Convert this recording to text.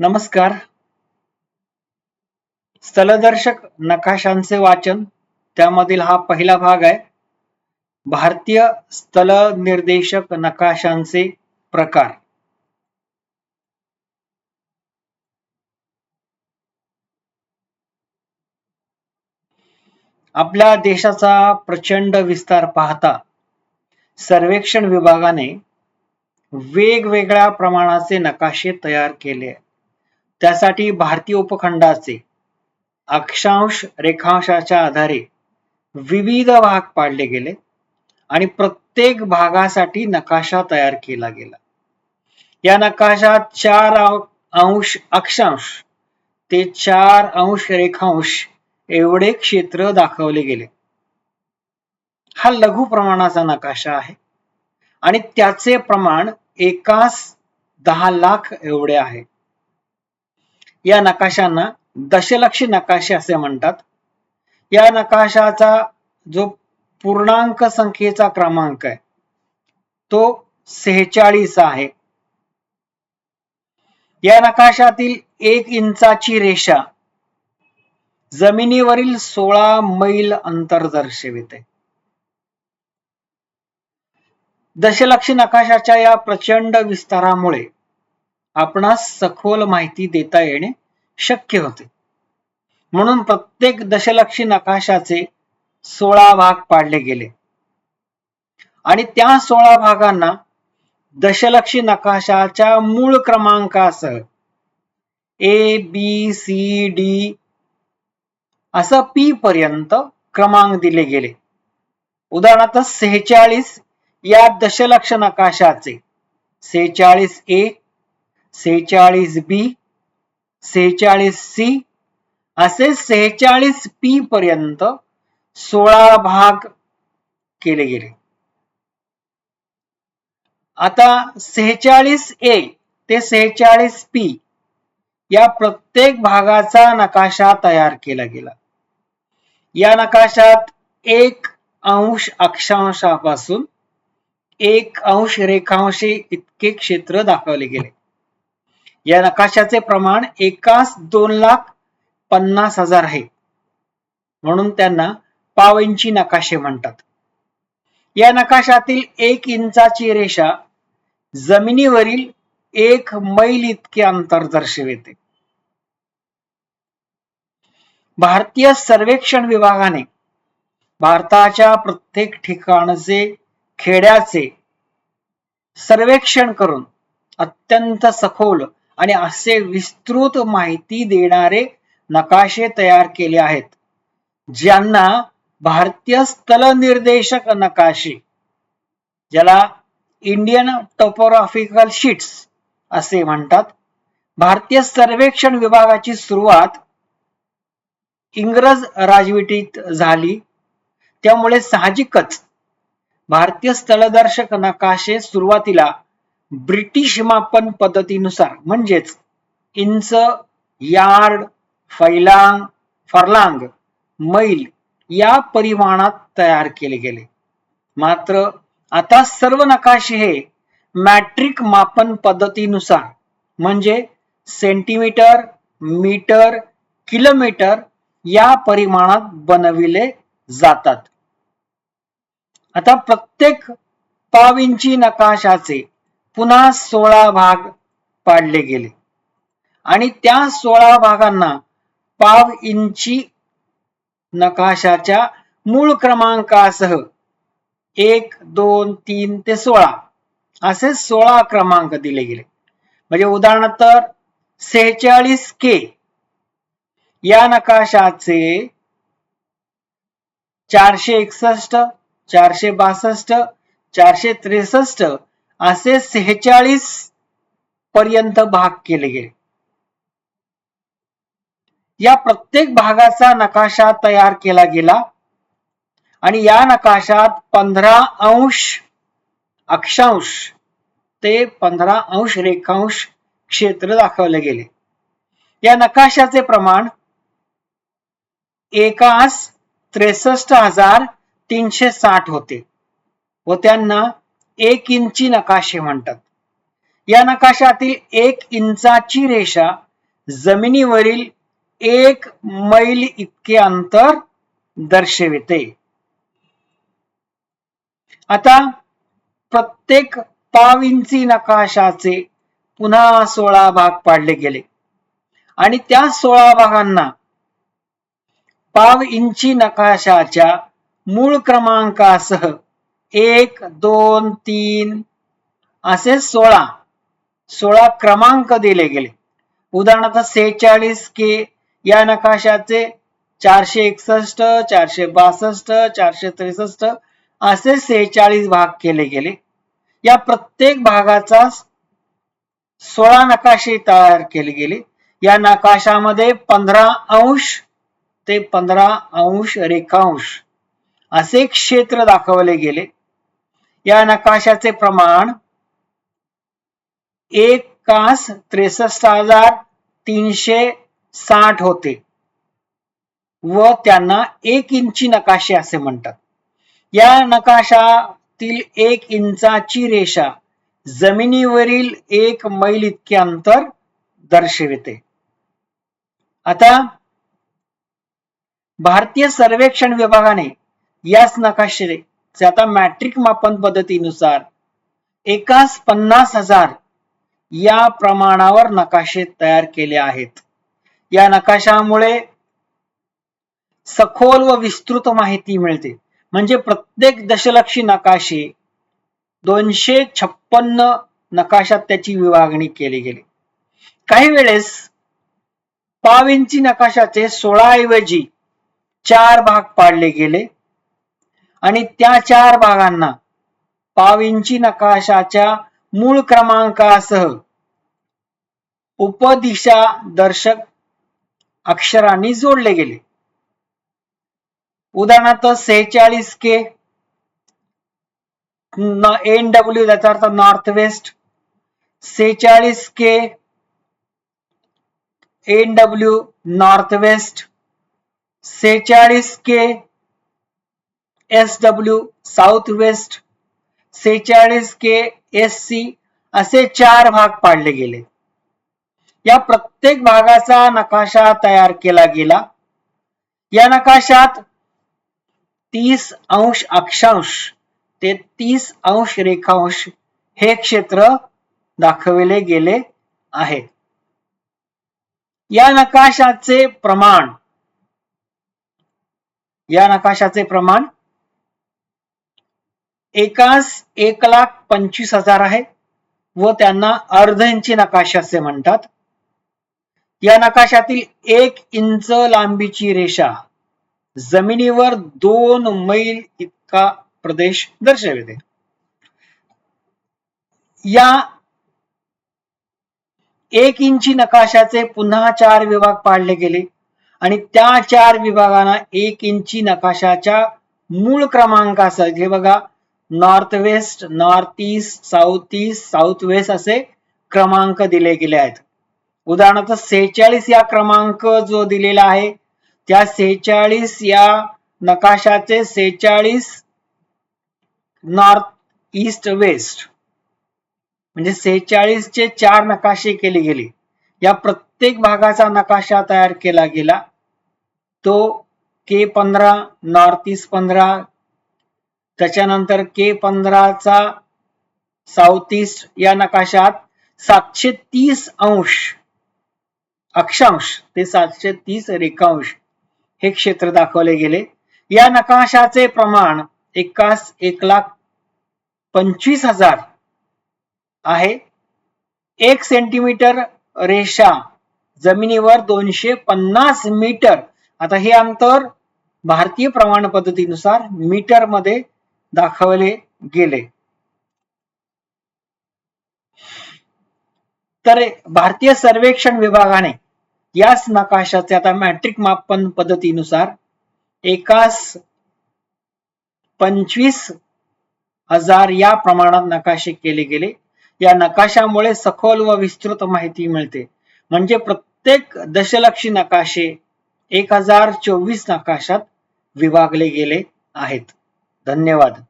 नमस्कार. स्थलदर्शक नकाशांचे वाचन त्यामधील हा पहिला भाग आहे. भारतीय स्थल निर्देशक नकाशांचे प्रकार. आपल्या देशाचा प्रचंड विस्तार पाहता सर्वेक्षण विभागाने वेगवेगळ्या प्रमाणाचे नकाशे तयार केले त्यासाठी भारतीय उपखंडाचे अक्षांश रेखांशाच्या आधारे विविध भाग पाडले गेले आणि प्रत्येक भागासाठी नकाशा तयार केला गेला. या नकाशात चार अंश अक्षांश ते चार अंश रेखांश एवढे क्षेत्र दाखवले गेले. हा लघु प्रमाणाचा नकाशा आहे आणि त्याचे प्रमाण एकास दहा लाख एवढे आहे. या नकाशांना दशलक्षी नकाशे असे म्हणतात. या नकाशाचा जो पूर्णांक संख्येचा क्रमांक आहे तो सेहेचाळीस आहे. या नकाशातील एक इंचाची रेषा जमिनीवरील सोळा मैल अंतर दर्शविते. दशलक्षी नकाशाच्या या प्रचंड विस्तारामुळे आपणास सखोल माहिती देता येणे शक्य होते. म्हणून प्रत्येक दशलक्षी नकाशाचे सोळा भाग पाडले गेले. आणि त्या सोळा भागांना दशलक्षी नकाशाच्या मूळ क्रमांकासह ए बी सी डी असं पी पर्यंत क्रमांक दिले गेले. उदाहरणार्थ सेहेचाळीस या दशलक्ष नकाशाचे सेहेचाळीस ए सेहेचाळीस बी सेहेचाळीस सी. असे सेहेचाळीस पी पर्यंत सोळा भाग केले गेले. आता सेहेचाळीस ए ते सेहेचाळीस पी या प्रत्येक भागाचा नकाशा तयार केला गेला. या नकाशात एक अंश अक्षांशापासून एक अंश रेखांशी इतके क्षेत्र दाखवले गेले. या नकाशाचे प्रमाण एकास दोन लाख पन्नास हजार आहे. म्हणून त्यांना पाव इंची नकाशे म्हणतात. या नकाशातील एक इंचाची रेषा जमिनीवरील एक मैल इतके अंतर दर्शविते. भारतीय सर्वेक्षण विभागाने भारताच्या प्रत्येक ठिकाणचे खेड्याचे सर्वेक्षण करून अत्यंत सखोल आणि असे विस्तृत माहिती देणारे नकाशे तयार केले आहेत ज्यांना भारतीय स्थल निर्देशक नकाशे ज्याला इंडियन टोपोग्राफिकल शीट्स असे म्हणतात भारतीय सर्वेक्षण विभागाची सुरुवात इंग्रज राजवटीत झाली. त्यामुळे साहजिकच भारतीय स्थलदर्शक नकाशे सुरुवातीला ब्रिटिश मापन पद्धतीनुसार म्हणजेच इंच यार्ड फैलांग फरलांग मैल या परिमाणात तयार केले गेले. मात्र आता सर्व नकाशे हे मॅट्रिक मापन पद्धतीनुसार म्हणजे सेंटीमीटर मीटर किलोमीटर या परिमाणात बनविले जातात. आता प्रत्येक पाव इंची नकाशाचे पुन्हा सोळा भाग पाडले गेले. आणि त्या सोळा भागांना पाव इंची नकाशाच्या मूळ क्रमांकासह एक दोन तीन ते सोळा असे सोळा क्रमांक दिले गेले. म्हणजे उदाहरणार्थ सेहेचाळीस के या नकाशाचे चारशे एकसष्ट चारशे बासष्ट चारशे त्रेसष्ट असे सेहेचाळीस पर्यंत भाग केले गेले. या प्रत्येक भागाचा नकाशा तयार केला गेला आणि या नकाशात पंधरा अंश अक्षांश ते पंधरा अंश रेखांश क्षेत्र दाखवले गेले. या नकाशाचे प्रमाण एकास त्रेसष्ट हजार तीनशे साठ होते व त्यांना एक इंची नकाशे म्हणतात. या नकाशातील एक इंचाची रेषा जमिनीवरील एक मैल इतके अंतर दर्शविते. आता प्रत्येक पाव इंची नकाशाचे पुन्हा सोळा भाग पाडले गेले. आणि त्या सोळा भागांना पाव इंची नकाशाच्या मूळ क्रमांकासह एक दोन तीन असे सोळा. सोळा क्रमांक दिले गेले. उदाहरणार्थ सेहेचाळीस के या नकाशाचे चारशे एकसष्ट चारशे बासष्ट चारशे त्रेसष्ट असे सेहेचाळीस भाग केले गेले. या प्रत्येक भागाचा सोळा नकाशे तयार केले गेले. या नकाशामध्ये पंधरा अंश ते पंधरा अंश रेखांश असे क्षेत्र दाखवले गेले. या नकाशाचे प्रमाण एक कास त्रेसष्ट हजार तीनशे साठ होते. व त्यांना एक इंची नकाशे असे म्हणतात. या नकाशातील एक इंचाची रेषा जमिनीवरील एक मैल इतके अंतर दर्शविते. आता भारतीय सर्वेक्षण विभागाने याच नकाशे जे आता मॅट्रिक मापन पद्धतीनुसार एकाच पन्नास हजार या प्रमाणावर नकाशे तयार केले आहेत. या नकाशामुळे सखोल व विस्तृत माहिती मिळते. म्हणजे प्रत्येक दशलक्षी नकाशे दोनशे छप्पन्न नकाशात त्याची विभागणी केली गेली. काही वेळेस पाव इंची नकाशाचे सोळा ऐवजी चार भाग पाडले गेले. आणि त्या चार भागांना पाविंची नकाशाच्या मूळ क्रमांकासह उपदिशा दर्शक अक्षरांनी जोडले गेले. उदाहरणार्थ सेहेचाळीस के एन डब्ल्यू त्याचा अर्थ नॉर्थ वेस्ट सेहेचाळीस K N W north west सेहेचाळीस K S W south west सेहेचाळीस के एस सी असे चार भाग पाडले गेले. या प्रत्येक भागाचा नकाशा तयार केला गेला. या नकाशात तीस अंश अक्षांश ते तीस अंश रेखांश हे क्षेत्र दाखविले गेले आहे. या नकाशाचे प्रमाण या नकाशाचे प्रमाण एकास एक लाख पंचवीस हजार आहे व त्यांना अर्ध इंची नकाशा असे म्हणतात. या नकाशातील एक इंच लांबीची रेषा जमिनीवर दोन मैल इतका प्रदेश दर्शविते. या एक इंची नकाशाचे पुन्हा चार विभाग पाडले गेले आणि त्या चार विभागांना एक इंची नकाशाच्या मूळ क्रमांकासह हे बघा north west north east south east south west असे क्रमांक दिले गेले आहेत. उदाहरणार्थ सेहेचाळीस या क्रमांक जो दिलेला आहे त्या सेहेचाळीस या नकाशाचे सेहेचाळीस नॉर्थ ईस्ट वेस्ट. म्हणजे सेहेचाळीसचे चार नकाशे केले गेले. या प्रत्येक भागाचा नकाशा तयार केला गेला. तो के पंधरा नॉर्थ ईस्ट पंधरा त्याच्यानंतर के पंधराचा साऊथ ईस्ट या नकाशात सातशे तीस अंश अक्षांश ते सातशे तीस रेखांश हे क्षेत्र दाखवले गेले. या नकाशाचे प्रमाण एकास एक लाख पंचवीस हजार आहे. एक सेंटीमीटर रेषा जमिनीवर दोनशे पन्नास मीटर आता हे अंतर भारतीय प्रमाण पद्धतीनुसार मीटरमध्ये दाखवले गेले. तर भारतीय सर्वेक्षण विभागाने याच नकाशाचे आता मॅट्रिक मापन पद्धतीनुसार एकास पंचवीस हजार या प्रमाणात नकाशे केले गेले. या नकाशामुळे सखोल व विस्तृत माहिती मिळते. म्हणजे प्रत्येक दशलक्षी नकाशे एक हजार चोवीस नकाशात विभागले गेले आहेत. धन्यवाद.